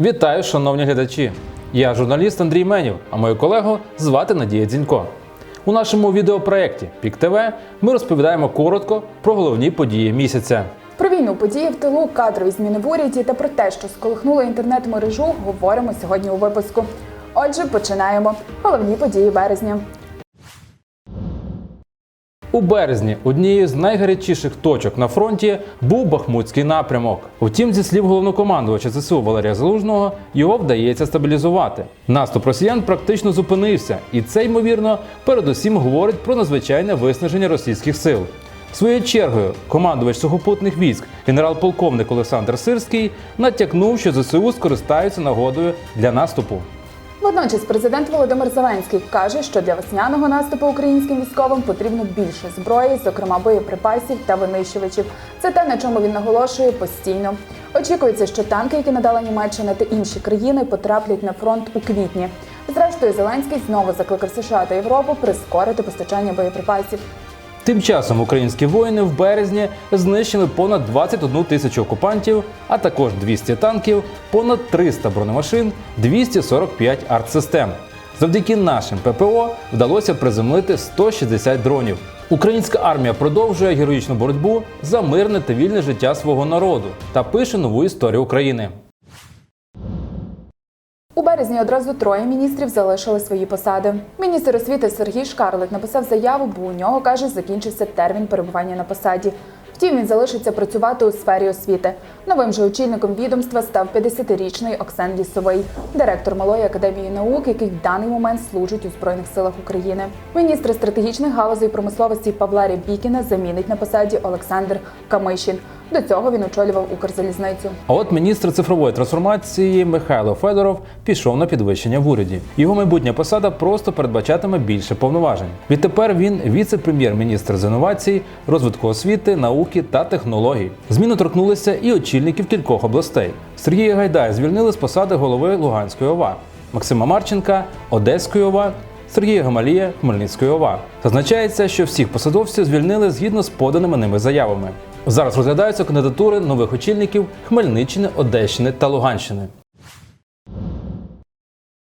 Вітаю, шановні глядачі! Я журналіст Андрій Менів, а мою колегу звати Надія Дзінько. У нашому відеопроєкті Пік ТВ ми розповідаємо коротко про головні події місяця. Про війну події в тилу, кадрові зміни в уряді та про те, що сколихнуло інтернет-мережу, говоримо сьогодні у випуску. Отже, починаємо. Головні події березня. У березні однією з найгарячіших точок на фронті був Бахмутський напрямок. Втім, зі слів головнокомандувача ЗСУ Валерія Залужного, його вдається стабілізувати. Наступ росіян практично зупинився, і це ймовірно передусім говорить про надзвичайне виснаження російських сил. Своєю чергою командувач сухопутних військ генерал-полковник Олександр Сирський натякнув, що ЗСУ скористаються нагодою для наступу. Водночас президент Володимир Зеленський каже, що для весняного наступу українським військовим потрібно більше зброї, зокрема боєприпасів та винищувачів. Це те, на чому він наголошує постійно. Очікується, що танки, які надала Німеччина та інші країни, потраплять на фронт у квітні. Зрештою, Зеленський знову закликав США та Європу прискорити постачання боєприпасів. Тим часом українські воїни в березні знищили понад 21 тисячу окупантів, а також 200 танків, понад 300 бронемашин, 245 артсистем. Завдяки нашим ППО вдалося приземлити 160 дронів. Українська армія продовжує героїчну боротьбу за мирне та вільне життя свого народу та пише нову історію України. У березні одразу троє міністрів залишили свої посади. Міністр освіти Сергій Шкарлик написав заяву, бо у нього каже, закінчився термін перебування на посаді. Втім, він залишиться працювати у сфері освіти. Новим же очільником відомства став 50-річний Оксан Лісовий, директор малої академії наук, який в даний момент служить у збройних силах України. Міністр стратегічних галузей промисловості Павла Рябікіна замінить на посаді Олександр Камишін. До цього він очолював Укрзалізницю. А от міністр цифрової трансформації Михайло Федоров пішов на підвищення в уряді. Його майбутня посада просто передбачатиме більше повноважень. Відтепер він віце-прем'єр-міністр з інновацій, розвитку освіти, науки та технологій. Зміни торкнулися і очільників кількох областей. Сергія Гайдая звільнили з посади голови Луганської ОВА, Максима Марченка Одеської ОВА. Сергія Гамалія Хмельницької ОВА. Зазначається, що всіх посадовців звільнили згідно з поданими ними заявами. Зараз розглядаються кандидатури нових очільників Хмельниччини, Одещини та Луганщини.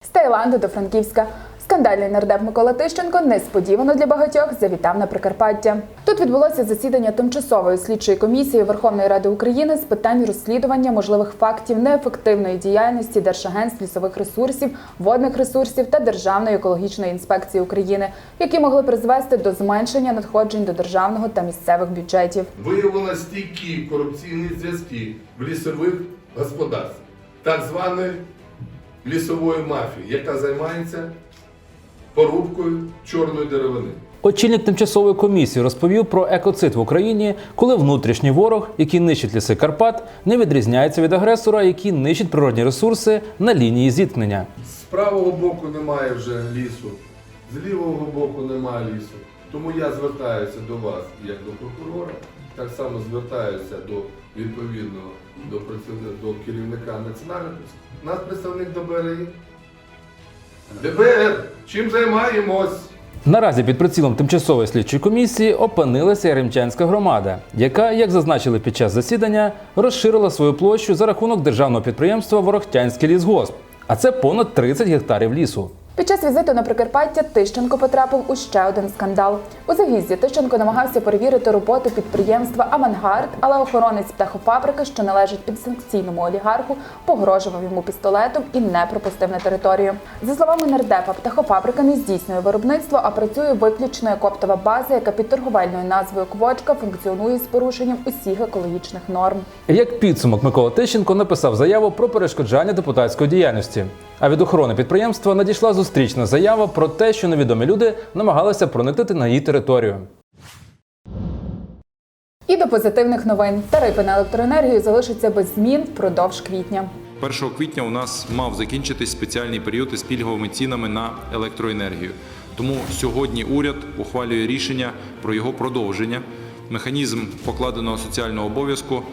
З Таїланду до Франківська. Скандальний нардеп Микола Тищенко несподівано для багатьох завітав на Прикарпаття. Тут відбулося засідання тимчасової слідчої комісії Верховної Ради України з питань розслідування можливих фактів неефективної діяльності Держагентств лісових ресурсів, водних ресурсів та Державної екологічної інспекції України, які могли призвести до зменшення надходжень до державного та місцевих бюджетів. Виявлено стійкі корупційні зв'язки в лісових господарствах, так званої лісової мафії, яка займається порубкою чорної деревини. Очільник тимчасової комісії розповів про екоцид в Україні, коли внутрішній ворог, який нищить ліси Карпат, не відрізняється від агресора, який нищить природні ресурси на лінії зіткнення. З правого боку немає вже лісу, з лівого боку немає лісу. Тому я звертаюся до вас як до прокурора, так само звертаюся до відповідного до працівника до керівника національної нас представник ДБР. ДБР, чим займаємось? Наразі під прицілом тимчасової слідчої комісії опинилася Яремчанська громада, яка, як зазначили під час засідання, розширила свою площу за рахунок державного підприємства Ворохтянський лісгосп, а це понад 30 гектарів лісу. Під час візиту на Прикарпаття Тищенко потрапив у ще один скандал. У Загізді Тищенко намагався перевірити роботу підприємства Авангард, але охоронець птахофабрики, що належить підсанкційному олігарху, погрожував йому пістолетом і не пропустив на територію. За словами нардепа, птахофабрика не здійснює виробництво, а працює виключно як оптова база, яка під торговельною назвою Квочка функціонує з порушенням усіх екологічних норм. Як підсумок Микола Тищенко написав заяву про перешкоджання депутатської діяльності. А від охорони підприємства надійшла зустрічна заява про те, що невідомі люди намагалися проникнути на її територію. І до позитивних новин тарифи на електроенергію залишаться без змін впродовж квітня. 1 квітня у нас мав закінчитись спеціальний період із пільговими цінами на електроенергію. Тому сьогодні уряд ухвалює рішення про його продовження. Механізм покладеного соціального обов'язку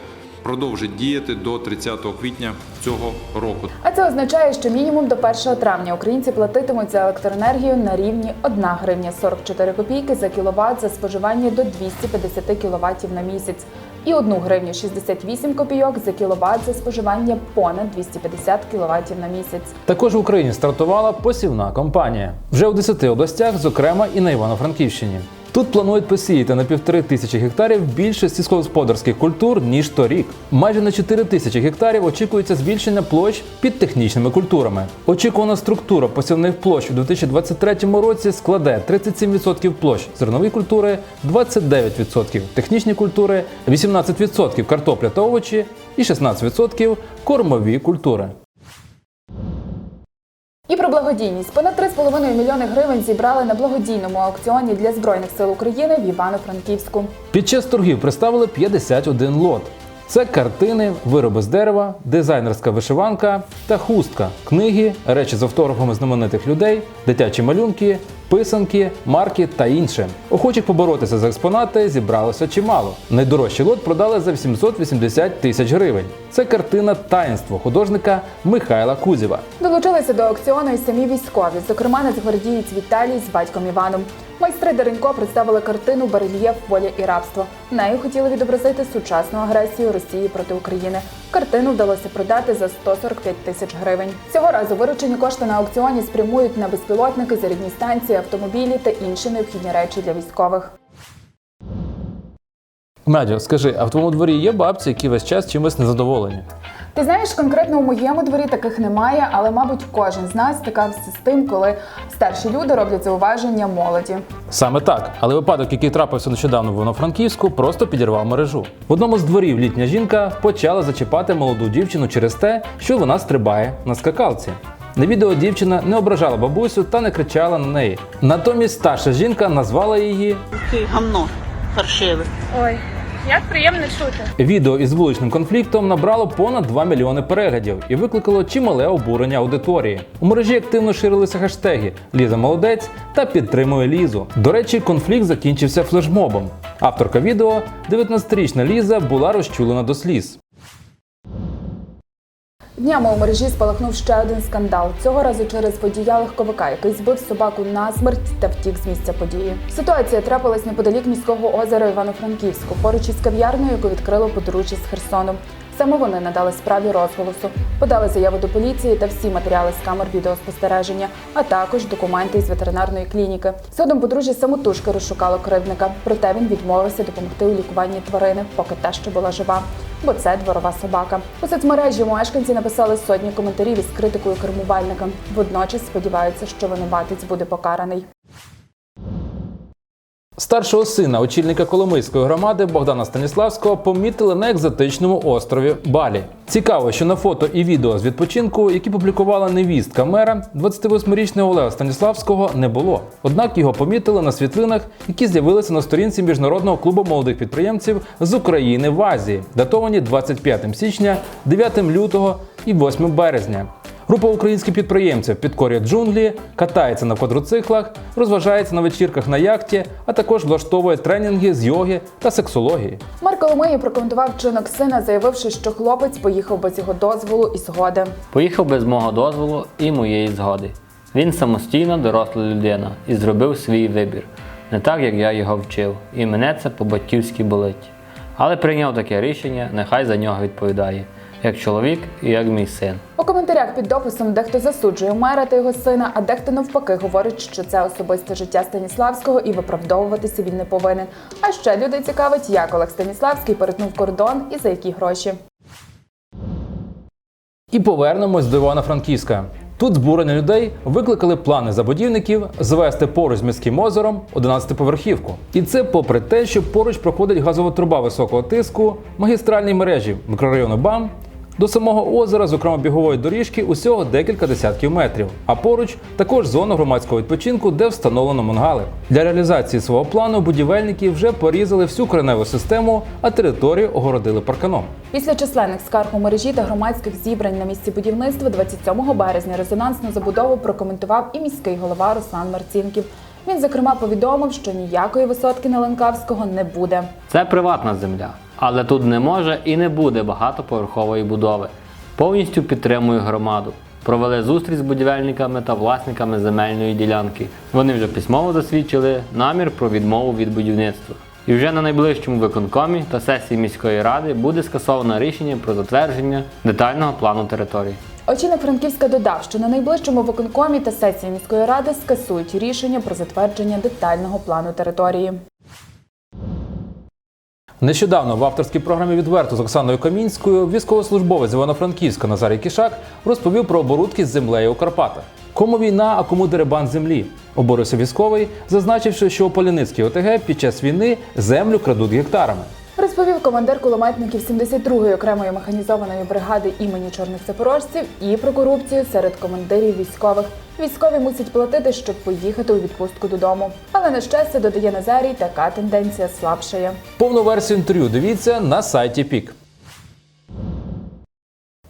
продовжить діяти до 30 квітня цього року. А це означає, що мінімум до 1 травня українці платитимуть за електроенергію на рівні 1 гривня 44 копійки за кіловат за споживання до 250 кВт на місяць. і 1 гривню 68 копійок за кіловат за споживання понад 250 кВт на місяць. Також в Україні стартувала посівна кампанія вже у 10 областях, зокрема і на Івано-Франківщині. Тут планують посіяти на півтори тисячі гектарів більше сільськогосподарських культур ніж торік. Майже на 4 тисячі гектарів очікується збільшення площ під технічними культурами. Очікувана структура посівних площ у 2023 році складе 37% площ зернової культури, 29% технічні культури, 18% картопля та овочі і 16% кормові культури. І про благодійність понад 3,5 мільйони гривень зібрали на благодійному аукціоні для збройних сил України в Івано-Франківську. Під час торгів представили 51 лот. Це картини, вироби з дерева, дизайнерська вишиванка та хустка, книги, речі з автографами знаменитих людей, дитячі малюнки, писанки, марки та інше. Охочих поборотися за експонати зібралося чимало. Найдорожчий лот продали за 880 тисяч гривень. Це картина Таїнство художника Михайла Кузєва. Долучилися до аукціону і самі військові, зокрема нацгвардієць Віталій з батьком Іваном. Майстри Деренько представили картину Барельєф воля і рабство. Нею хотіли відобразити сучасну агресію Росії проти України. Картину вдалося продати за 145 тисяч гривень. Цього разу виручені кошти на аукціоні спрямують на безпілотники, зарядні станції, автомобілі та інші необхідні речі для військових. Медіо, скажи, а в твоєму дворі є бабці, які весь час чимось незадоволені? Ти знаєш, конкретно у моєму дворі таких немає, але, мабуть, кожен з нас стикався з тим, коли старші люди роблять зауваження молоді. Саме так, але випадок, який трапився нещодавно в Івано-Франківську, просто підірвав мережу. В одному з дворів літня жінка почала зачіпати молоду дівчину через те, що вона стрибає на скакалці. На відео дівчина не ображала бабусю та не кричала на неї. Натомість старша жінка назвала її Ти гамно паршиве. Ой, як приємно чути. Відео із вуличним конфліктом набрало понад 2 мільйони переглядів і викликало чимале обурення аудиторії. У мережі активно ширилися хештеги Ліза молодець та підтримує Лізу. До речі, конфлікт закінчився флешмобом. Авторка відео, 19-річна Ліза, була розчулена до сліз. Днями у мережі спалахнув ще один скандал. Цього разу через водія легковика, який збив собаку на смерть та втік з місця події. Ситуація трапилась неподалік міського озера Івано-Франківську, поруч із кав'ярнею, яку відкрило подружжя з Херсону. Саме вони надали справі розголосу, подали заяву до поліції та всі матеріали з камер відеоспостереження, а також документи із ветеринарної клініки. Згодом подружжя самотужки розшукало кривдника, проте він відмовився допомогти у лікуванні тварини, поки та ще була жива. Бо це дворова собака. У соцмережі мешканці написали сотні коментарів із критикою кермувальника. Водночас сподіваються, що винуватець буде покараний. Старшого сина очільника Коломийської громади Богдана Станіславського помітили на екзотичному острові Балі. Цікаво, що на фото і відео з відпочинку, які публікувала невістка мера, 28-річного Олега Станіславського не було. Однак його помітили на світлинах, які з'явилися на сторінці міжнародного клубу молодих підприємців з України в Азії, датовані 25 січня, 9 лютого і 8 березня. Група українських підприємців підкорює джунглі, катається на квадроциклах, розважається на вечірках на яхті, а також влаштовує тренінги з йоги та сексології. Марк Коломиї прокоментував вчинок сина, заявивши, що хлопець поїхав без його дозволу і згоди. Поїхав без мого дозволу і моєї згоди. Він самостійно доросла людина і зробив свій вибір, не так, як я його вчив, і мене це по-батьківськи болить. Але прийняв таке рішення, нехай за нього відповідає, як чоловік і як мій син. У коментарях під дописом дехто засуджує мера та його сина, а дехто навпаки говорить, що це особисте життя Станіславського і виправдовуватися він не повинен. А ще людей цікавить, як Олег Станіславський перетнув кордон і за які гроші. І повернемось до Івано-Франківська. Тут збурення людей викликали плани забудівників звести поруч з міським озером 11-поверхівку. І це попри те, що поруч проходить газова труба високого тиску, магістральні мережі мікрорайону БАМ. До самого озера, зокрема бігової доріжки, усього декілька десятків метрів. А поруч також зона громадського відпочинку, де встановлено мангали. Для реалізації свого плану будівельники вже порізали всю кореневу систему, а територію огородили парканом. Після численних скарг у мережі та громадських зібрань на місці будівництва 27 березня резонансну забудову прокоментував і міський голова Руслан Марцінків. Він зокрема повідомив, що ніякої висотки на Ленкавського не буде. Це приватна земля, але тут не може і не буде багатоповерхової будови. Повністю підтримую громаду. Провели зустріч з будівельниками та власниками земельної ділянки. Вони вже письмово засвідчили намір про відмову від будівництва. І вже на найближчому виконкомі та сесії міської ради буде скасовано рішення про затвердження детального плану території. Очільник Франківська додав, що на найближчому виконкомі та сесії міської ради скасують рішення про затвердження детального плану території. Нещодавно в авторській програмі відверто з Оксаною Камінською військовослужбовець Івано-Франківська Назарій Кішак розповів про оборудки з землею у Карпатах. Кому війна, а кому деребан землі. Оборився військовий, зазначивши, що у Поліницькій ОТГ під час війни землю крадуть гектарами. Розповів командир кулеметників 72-ї окремої механізованої бригади імені чорних запорожців і про корупцію серед командирів військових. Військові мусять платити, щоб поїхати у відпустку додому. Але на щастя, додає Назарій, така тенденція слабшає. Повну версію інтерв'ю дивіться на сайті ПІК.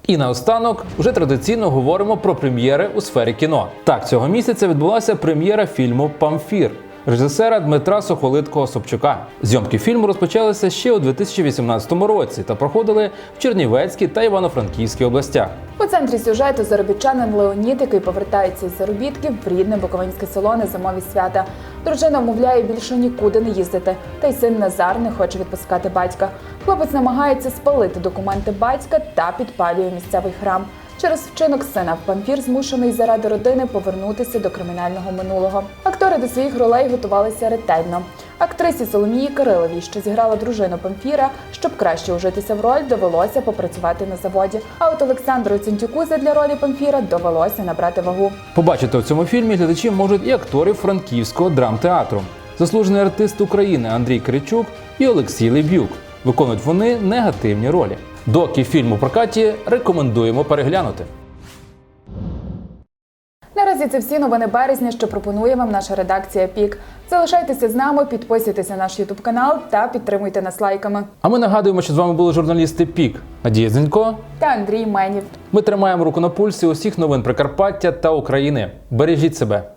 І наостанок вже традиційно говоримо про прем'єри у сфері кіно. Так, цього місяця відбулася прем'єра фільму Памфір режисера Дмитра Сохолиткого Собчука. Зйомки фільму розпочалися ще у 2018 році та проходили в Чернівецькій та Івано-Франківській областях. У центрі сюжету заробітчанин Леонід, який повертається із заробітків в рідне Буковинське село на зимові свята. Дружина вмовляє більше нікуди не їздити, та й син Назар не хоче відпускати батька. Хлопець намагається спалити документи батька та підпалює місцевий храм. Через вчинок сина Памфір змушений заради родини повернутися до кримінального минулого. Актори до своїх ролей готувалися ретельно. Актрисі Соломії Кириловій, що зіграла дружину Памфіра, щоб краще ужитися в роль, довелося попрацювати на заводі. А от Олександру Цинтюку для ролі Памфіра довелося набрати вагу. Побачити у цьому фільмі глядачі можуть і акторів франківського драмтеатру. Заслужений артист України Андрій Кричук і Олексій Лебюк. Виконують вони негативні ролі. Доки фільм у прокаті рекомендуємо переглянути. Наразі це всі новини березня, що пропонує вам наша редакція Пік. Залишайтеся з нами, підписуйтесь на наш Ютуб канал та підтримуйте нас лайками. А ми нагадуємо, що з вами були журналісти Пік Надія Зінько. Та Андрій Менів. Ми тримаємо руку на пульсі усіх новин Прикарпаття та України. Бережіть себе.